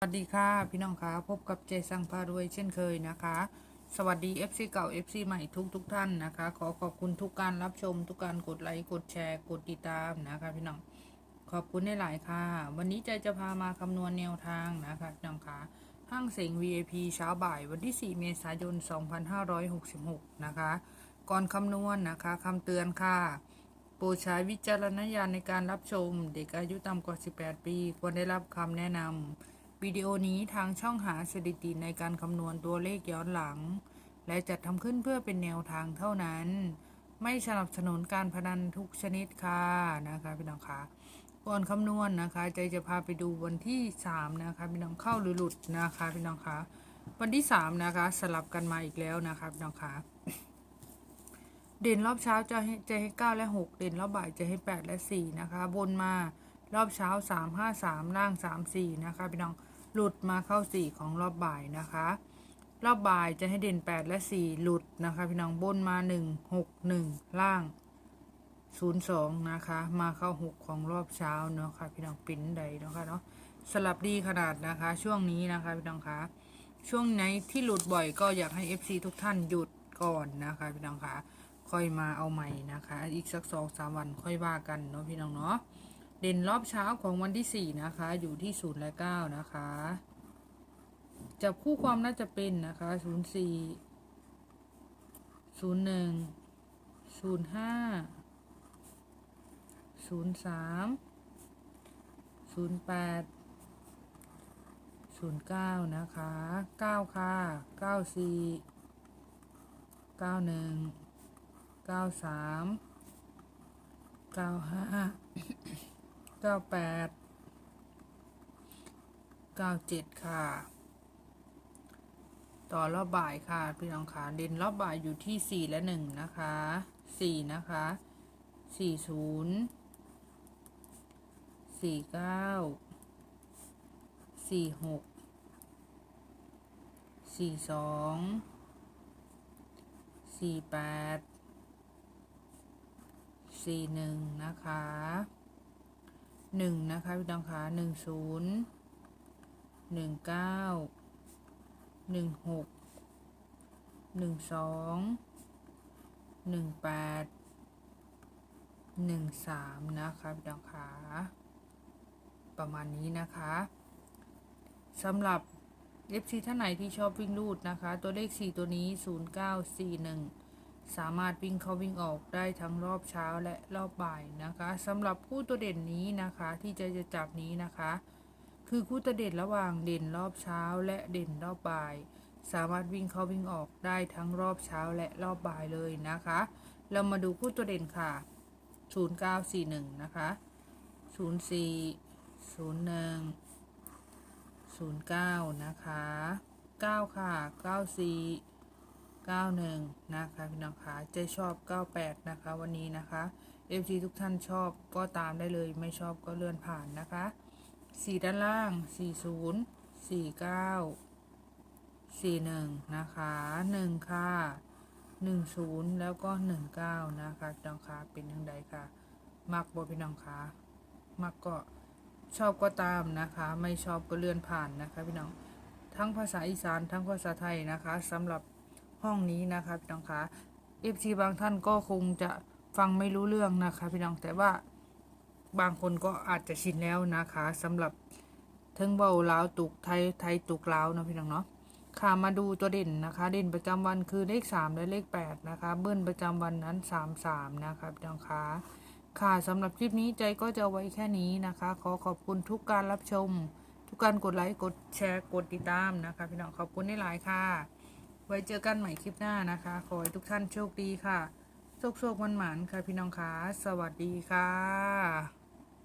สวัสดีค่ะพี่น้องคะพบกับเจสังพารวยเช่นเคยนะคะ สวัสดี FC เก่า FC ใหม่ทุกทุกท่านนะคะ ขอขอบคุณทุกการรับชม ทุกการกดไลค์กดแชร์ กดติดตามนะคะพี่น้องขอบคุณได้หลายค่ะ วันนี้ใจจะพามาคำนวณแนวทางนะคะพี่น้องคะห้างเสง VIP เช้าบ่ายวันที่ 4 เมษายน 2566 นะคะ ก่อนคำนวณนะคะคำเตือนค่ะโปรดใช้วิจารณญาณในการรับชม เด็กอายุต่ำกว่า 18 ปี ควรได้รับคำแนะนำ วิดีโอนี้ทางช่องหาสถิติในการคำนวณตัวเลขย้อนหลัง และจัดทำขึ้นเพื่อเป็นแนวทางเท่านั้น ไม่สนับสนุนการพนันทุกชนิดค่ะนะคะพี่น้องคะก่อนคำนวณนะคะ ใจจะพาไปดูวันที่ 3 นะคะพี่น้องเข้าหรือหลุดนะคะพี่น้องคะวันที่ 3 นะคะ สลับกันมาอีกแล้วนะคะพี่น้องคะเด่นรอบเช้าจะให้จะให้9และ 6 เด่นรอบบ่ายจะให้ 8 และ 4 นะคะ บนมารอบเช้า 3 5 3 ล่าง 3 4 นะคะพี่น้อง หลุดมาเข้า 4 ของรอบบ่ายนะคะ รอบบ่ายจะให้เด่น 8 และ 4 หลุดนะคะ พี่น้องบนมา 1 6 1 ล่าง 02 นะคะ มาเข้า 6 ของรอบเช้าเนาะค่ะพี่น้องปิ้นใดเนาะค่ะเนาะสลับดีขนาดนะคะ ช่วงนี้นะคะพี่น้องคะช่วงไหนที่หลุดบ่อยก็อยากให้ FC ทุกท่านหยุดก่อนนะคะพี่น้องคะค่อยมาเอาใหม่นะคะ อีกสักสองสามวันค่อยว่ากันเนาะพี่น้องเนาะ เด่นรอบเช้าของวันที่ 4 นะคะ อยู่ที่ 0 และ 9 นะคะ จับคู่ความน่าจะเป็นนะคะ 0 4 0 1 0 5 0 3 0 8 0 9 นะคะ 9 ค่ะ 9 4 9 1 9 3 9 5 เก้าแปดเก้าเจ็ดค่ะ ต่อรอบบ่ายค่ะ พี่น้องค่ะเด่นรอบบ่ายอยู่ที่สี่และหนึ่งนะคะสี่นะคะสี่ศูนย์สี่เก้าสี่หกสี่สองสี่แปดสี่หนึ่งนะคะ หนึ่งนะคะพี่น้องคะหนึ่งศูนย์หนึ่งเก้าหนึ่งหกหนึ่งสองหนึ่งแปดหนึ่งสามนะคะพี่น้องคะประมาณนี้นะคะสำหรับ FC ท่านไหนที่ชอบวิ่งรูดนะคะ ตัวเลข 4 ตัวนี้ 0941 สามารถวิ่งเข้าวิ่งออกได้ทั้งรอบเช้าและรอบบ่ายนะคะสำหรับคู่ตัวเด่นนี้นะคะที่จะจะจับนี้นะคะ คือคู่ตัวเด่นระหว่างเด่นรอบเช้าและเด่นรอบบ่าย สามารถวิ่งเข้าวิ่งออกได้ทั้งรอบเช้าและรอบบ่ายเลยนะคะ เรามาดูคู่ตัวเด่นค่ะ 0941 นะคะ 04 01 09 นะคะ 9 ค่ะ 94 91 นะคะพี่น้องคะเจะชอบ 98 นะคะ วันนี้นะคะ FG ทุกท่านชอบก็ตามได้เลยไม่ชอบก็เลื่อนผ่านนะคะ 4 ด้านล่าง 40 49 41 นะคะ 1 ค่ะ 10 แล้วก็ 19 นะคะพี่น้องคะเป็นยังไงค่ะ มักบ่พี่น้องคะมักก็ชอบก็ตามนะคะ ไม่ชอบก็เลื่อนผ่านนะคะพี่น้องทั้งภาษาอีสานทั้งภาษาไทยนะคะสำหรับ ห้องนี้นะคะพี่น้องคะเอฟซีบางท่านก็คงจะฟังไม่รู้เรื่องนะคะ พี่น้องแต่ว่าบางคนก็อาจจะชินแล้วนะคะสำหรับเทิงเบาลาวตุกไทยไทยตุกลาวนะพี่น้องเนาะค่ะมาดูตัวเด่นนะคะ เด่นประจำวันคือเลข3และเลข8นะคะ เบิ้ลประจำวันนั้น3 3นะคะพี่น้องคะค่ะสำหรับคลิปนี้ใจก็จะไว้แค่นี้นะคะ ขอขอบคุณทุกการรับชม ทุกการกดไลค์กดแชร์กดติดตามนะคะ พี่น้องขอบคุณได้หลายค่ะ ไว้เจอกันใหม่คลิปหน้านะคะ ขอให้ทุกท่านโชคดีค่ะ โชคโชคมันหมานค่ะพี่น้องคะสวัสดีค่ะ